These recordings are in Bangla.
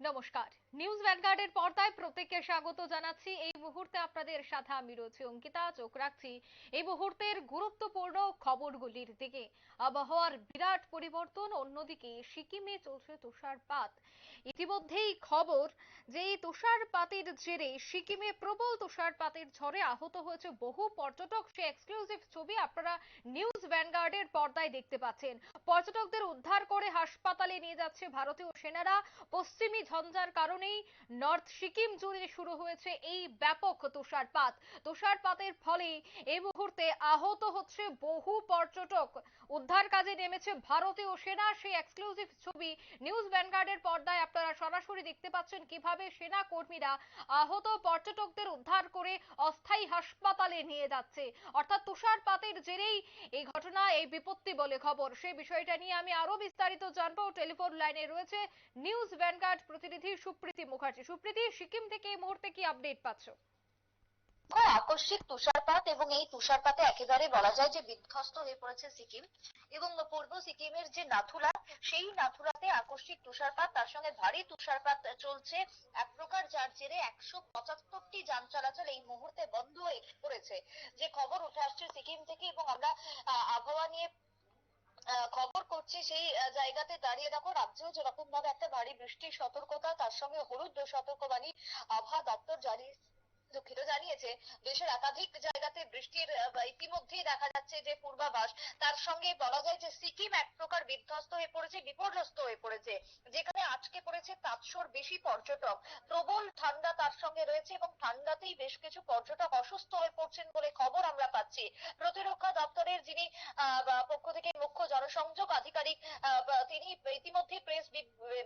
নমস্কার। নিউজ ভ্যানগার্ডের পর্দায় প্রত্যেককে স্বাগত জানাচ্ছি। এই মুহূর্তে আপনাদের সাথে আমি রয়েছি অঙ্কিতা, চোখ রাখছি এই মুহূর্তের গুরুত্বপূর্ণ খবরগুলির দিকে। আবহাওয়ার বিরাট পরিবর্তন, অন্যদিকে সিকিমে চলছে তুষারপাত। ইতিমধ্যেই খবর যে এই তুষারপাতের জেরে সিকিমে প্রবল তুষারপাতের ঝড়ে আহত হয়েছে বহু পর্যটক। সে এক্সক্লুসিভ ছবি আপনারা নিউজ ভ্যানগার্ডের পর্দায় দেখতে পাচ্ছেন। পর্যটকদের উদ্ধার করে হাসপাতালে নিয়ে যাচ্ছে ভারতীয় সেনারা। পশ্চিমী ঝঞ্ঝার কারণেই নর্থ সিকিম জুড়ে শুরু হয়েছে এই ব্যাপক তুষারপাত। তুষারপাতের ফলে এই মুহূর্তে আহত হচ্ছে বহু পর্যটক। উদ্ধার কাজে নেমেছে ভারতীয় সেনা। সেই এক্সক্লুসিভ ছবি নিউজ ভ্যানগার্ডের পর্দায় আপনারা সরাসরি দেখতে পাচ্ছেন কীভাবে সেনা কর্মীরা আহত পর্যটকদের উদ্ধার করে অস্থায়ী হাসপাতালে নিয়ে যাচ্ছে। অর্থাৎ তুষারপাতের জেরেই এই ঘটনা, এই বিপত্তি বলে খবর। সেই বিষয়টা নিয়ে আমি আরও বিস্তারিত জানব। টেলিফোন লাইনে রয়েছে নিউজ ভ্যানগার্ড প্রতিনিধি সুপ্রীতি মুখার্জি। সুপ্রীতি, সিকিম থেকে এই মুহূর্তে কি আপডেট পাচ্ছ? খুব আকস্মিক তুষারপাত এবং এই তুষারপাতে একেবারে বলা যায় যে বিধ্বস্ত হয়ে পড়েছে সিকিম এবং পূর্ব সিকিমের যে নাথুলা, সেই নাথুলাতে আকস্মিক তুষারপাত, তার সঙ্গে ভারী তুষারপাত চলছে। এক প্রকার যার জেরে একশো পঁচাত্তরটি যান চলাচল এই মুহূর্তে বন্ধ হয়ে পড়েছে। যে খবর উঠে আসছে সিকিম থেকে এবং আমরা আবহাওয়া খবর সেই জায়গাতে দাঁড়িয়ে দেখো, রাজ্যেও যেরকম ভাবে একটা ভারী বৃষ্টির সতর্কতা, তার সঙ্গে হলুদ সতর্কবাণী আবহাওয়া দপ্তর জারি দুঃখিত জানিয়েছে, দেশের একাধিক জায়গাতে বৃষ্টির ইতিমধ্যেই দেখা যাচ্ছে যে পূর্বাভাস, তার সঙ্গে বলা যায় যে সিকিম এক প্রকার বিধ্বস্ত হয়ে পড়েছে, বিপর্যস্ত হয়ে পড়েছে, যেখানে আজকে পড়েছে তাৎসর বেশি পর্যটক। প্রবল ঠান্ডা তার সঙ্গে রয়েছে এবং ঠান্ডাতেই বেশ কিছু পর্যটক অসুস্থ হয়ে পড়ছেন বলে খবর আমরা পাচ্ছি। প্রতিরক্ষা দপ্তরের যিনি পক্ষ থেকে মুখ্য জনসংযোগ আধিকারিক তিনি ইতিমধ্যে প্রেস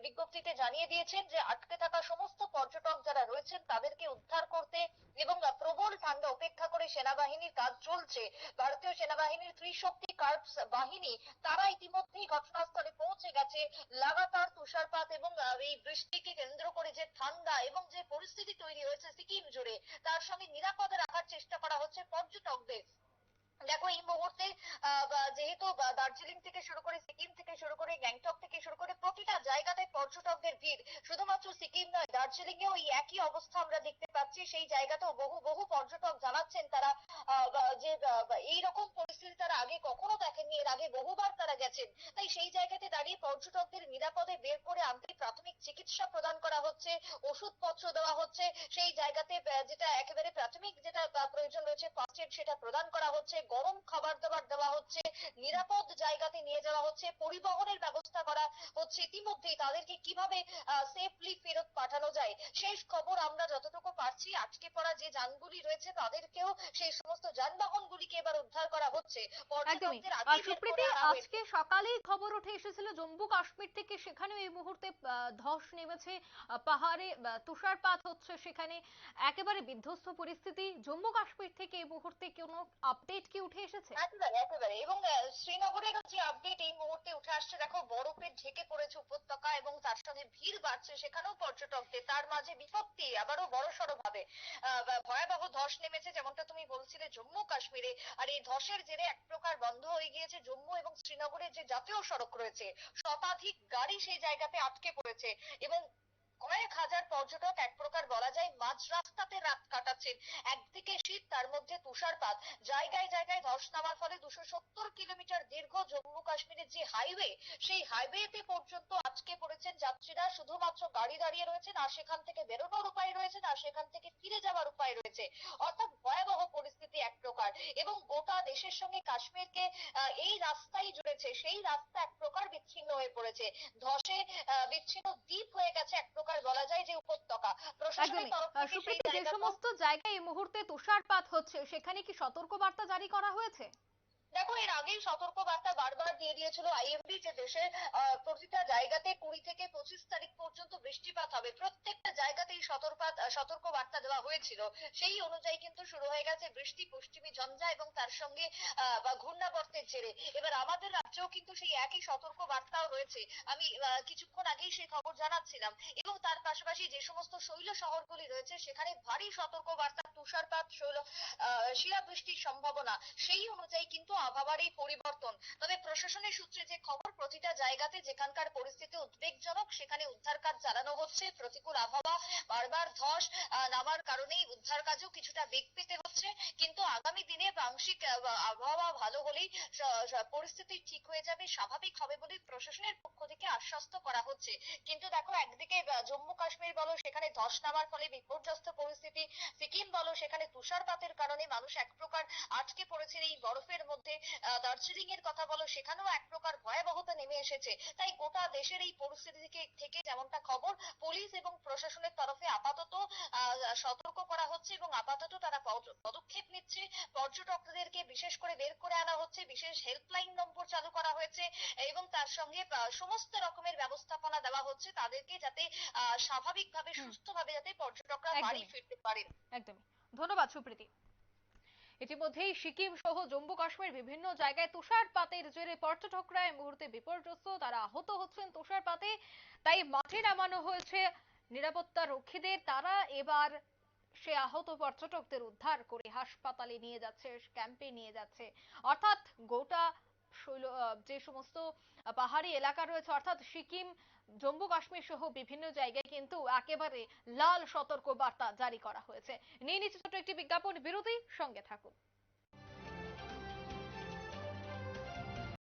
বিজ্ঞপ্তিতে জানিয়ে দিয়েছেন যে আটকে থাকা সমস্ত পর্যটক যারা রয়েছেন তাদেরকে উদ্ধার করতে এবং প্রবল ঠান্ডা উপেক্ষা করে সেনাবাহিনীর কাজ চলছে। ভারতীয় সেনাবাহিনীর ত্রিশক্তি কার্পস বাহিনী, তারা ইতিমধ্যেই ঘটনাস্থলে পৌঁছে গেছে। লাগাতার তুষারপাত এবং এই বৃষ্টিকে কেন্দ্র করে যে ঠান্ডা এবং যে পরিস্থিতি তৈরি হয়েছে সিকিম জুড়ে, তার সঙ্গে নিরাপদে রাখার চেষ্টা করা হচ্ছে পর্যটকদের। দেখো, এই মুহূর্তে যেহেতু দার্জিলিং থেকে শুরু করে সিকিম থেকে শুরু করে গ্যাংটক থেকে শুরু করে প্রতিটা জায়গাতে পর্যটকদের ভিড়, শুধুমাত্র সিকিম নয় দার্জিলিং এও এই একই অবস্থা আমরা দেখতে পাচ্ছি। সেই জায়গাতেও বহু বহু পর্যটক জানাচ্ছেন তারা যে এই রকম পরিস্থিতি তারা আগে কখনো দেখেননি এর আগে বহুবার তারা গেছেন। তাই সেই জায়গাতে দাঁড়িয়ে পর্যটকদের নিরাপদে বের করে আনতে প্রাথমিক চিকিৎসা প্রদান করা হচ্ছে, ওষুধপত্র দেওয়া হচ্ছে। সেই জায়গাতে যেটা একেবারে প্রাথমিক যেটা রয়েছে ফার্স্ট সেটা প্রদান করা হচ্ছে গরম খাবার দাবার দেওয়া হচ্ছে নিরাপদ জায়গাতে নিয়ে যাওয়া হচ্ছে পরিবহনের ব্যবস্থা করা হচ্ছে। ইতিমধ্যেই তাদেরকে কীভাবে সেফলি ফেরত পাঠানো যায় সেই খবর আমরা যতটুকু পারছি আটকে পড়া যে যানগুলি রয়েছে তাদেরকেও সেই সমস্ত যানবাহনগুলিকে এবার উদ্ধার করা হচ্ছে। আজকে সকালেই খবর উঠে এসেছিল জম্মু কাশ্মীর থেকে সেখানেও এই মুহূর্তে ধস নেমেছে পাহাড়ে তুষারপাত হচ্ছে সেখানে। একেবারে বিধ্বস্ত পরিস্থিতি জম্মু কাশ্মীর থেকে এই মুহূর্তে কোনো আপডেট কি উঠে এসেছে? একেবারে একেবারে। এবং আহ, শ্রীনগরের যে আপডেট এই মুহূর্তে উঠে আসছে দেখো বরফে ঢেকে পড়েছে উপত্যকা এবং তার সঙ্গে ভিড় বাড়ছে সেখানেও পর্যটকদের। তার মাঝে বিপত্তি আবারও বড়সড় ভাবে ভয়াবহ ধস নেমেছে যেমনটা তুমি বলছিলে জম্মু কাশ্মীরে। আর এই ধসের জেরে এক প্রকার বন্ধ হয়ে গিয়েছে জম্মু এবং শ্রীনগরের যে জাতীয় সড়ক রয়েছে শতাধিক গাড়ি সেই জায়গাতে আটকে পড়েছে। এবং কয়েক হাজার পর্যটক এক প্রকার বলা যায় মাঝ রাস্তাতে রাত কাটাচ্ছেন। একদিকে শীত, তার মধ্যে তুষারপাত। জায়গায় জায়গায় ধস নামার ফলে দুশো সত্তর কিলোমিটার দীর্ঘ জম্মু কাশ্মীরের যে হাইওয়ে, সেই হাইওয়েতে পর্যন্ত আটকে পড়েছেন যাত্রীরা। শুধুমাত্র গাড়ি দাঁড়িয়ে রয়েছে, না সেখান থেকে বেরোনোর উপায় রয়েছে, না সেখান থেকে ফিরে যাওয়ার উপায় রয়েছে। অর্থাৎ ভয়াবহ পরিস্থিতি এক প্রকার। এবং গোটা দেশের সঙ্গে কাশ্মীরকে এই রাস্তাই জুড়েছে, সেই রাস্তা এক প্রকার বিচ্ছিন্ন হয়ে পড়েছে। ধসে বিচ্ছিন্ন দ্বীপ হয়ে গেছে এক প্রকার। বলা যায় যে উপত্যকা। প্রশাসনিক তরফ থেকে যে সমস্ত জায়গায় এই মুহূর্তে তুষারপাত হচ্ছে সেখানে কি সতর্ক বার্তা জারি করা হয়েছে? দেখো, এর আগেই সতর্ক বার্তা বারবার দিয়ে দিয়েছিল আইএমডি যে দেশের প্রতিটা জায়গাতে কুড়ি থেকে পঁচিশ তারিখ পর্যন্ত বৃষ্টিপাত হবে। প্রত্যেকটা জায়গাতেই সতর্কপাত সতর্ক বার্তা দেওয়া হয়েছিল। সেই অনুযায়ী কিন্তু শুরু হয়ে গেছে বৃষ্টি, পশ্চিমী ঝঞ্ঝা এবং তার সঙ্গে বা ঘূর্ণাবর্তের জেরে। এবার আমাদের রাজ্যেও কিন্তু সেই একই সতর্ক বার্তাও রয়েছে। আমি কিছুক্ষণ আগেই সেই খবর জানাচ্ছিলাম। এবং তার পাশাপাশি যে সমস্ত শৈল শহরগুলি রয়েছে, সেখানে ভারী সতর্ক বার্তা তুষারপাত, শৈল শিলাবৃষ্টির সম্ভাবনা, সেই অনুযায়ী কিন্তু আবহাওয়ার এই পরিবর্তন। তবে প্রশাসনের সূত্রে যে খবর, প্রতিটা জায়গাতে যেখানকার পরিস্থিতি উদ্বেগজনক, সেখানে উদ্ধার কাজ চালানো হচ্ছে। প্রতিকূল আবহাওয়া, বারবার ধস নামার কারণেই উদ্ধার কাজও কিছুটা বেগ পেতে হচ্ছে। কিন্তু আগামী দিনে আংশিক আবহাওয়া ভালো হলেই পরিস্থিতি ঠিক হয়ে যাবে, স্বাভাবিক হবে বলে প্রশাসনের পক্ষ থেকে আশ্বস্ত করা হচ্ছে। কিন্তু দেখো, একদিকে জম্মু কাশ্মীর বলো, সেখানে ধস নামার ফলে বিপর্যস্ত পরিস্থিতি। সিকিম বলো, সেখানে তুষারপাতের কারণে মানুষ এক প্রকার আটকে পড়েছে। এই বরফের মধ্যে দার্জিলিং এর কথা বলো সেখানেও এক প্রকার ভয়াবহতা নেমে এসেছে। তাই গোটা দেশের এই পরিস্থিতি থেকে থেকে যেমনটা খবর পুলিশ এবং প্রশাসনের তরফে আপাতত সতর্ক করা হচ্ছে এবং আপাতত তারা পদ- পদক্ষেপ নিচ্ছে। পর্যটকদেরকে বিশেষ করে বের করে আনা হচ্ছে বিশেষ হেল্পলাইন নম্বর চালু করা হয়েছে এবং তার সঙ্গে সমস্ত রকমের ব্যবস্থাপনা দেওয়া হচ্ছে তাদেরকে যাতে আহ, স্বাভাবিকভাবে। সুস্থভাবে যাতে পর্যটকরা বাড়ি ফিরতে পারেন। একদমই। ধন্যবাদ সুপ্রীতি। ইতিমধ্যেই সিকিম সহ জম্মু কাশ্মীর বিভিন্ন জায়গায় তুষারপাতের জেরে পর্যটকরা এই মুহূর্তে বিপর্যস্ত। তারা আহত হচ্ছেন তুষারপাতে, তাই মাঠে নামানো হয়েছে নিরাপত্তা রক্ষীদের। তারা এবার সে আহত পর্যটকদের উদ্ধার করে হাসপাতালে নিয়ে যাচ্ছে, ক্যাম্পে নিয়ে যাচ্ছে। অর্থাৎ গোটা যে সমস্ত পাহাড়ি এলাকা রয়েছে, অর্থাৎ সিকিম জম্মু কাশ্মীর সহ বিভিন্ন জায়গায় কিন্তু একেবারে লাল সতর্ক বার্তা জারি করা হয়েছে। নিয়ে নিচ্ছে ছোট একটি বিজ্ঞাপন। বিরতি সঙ্গে থাকুন।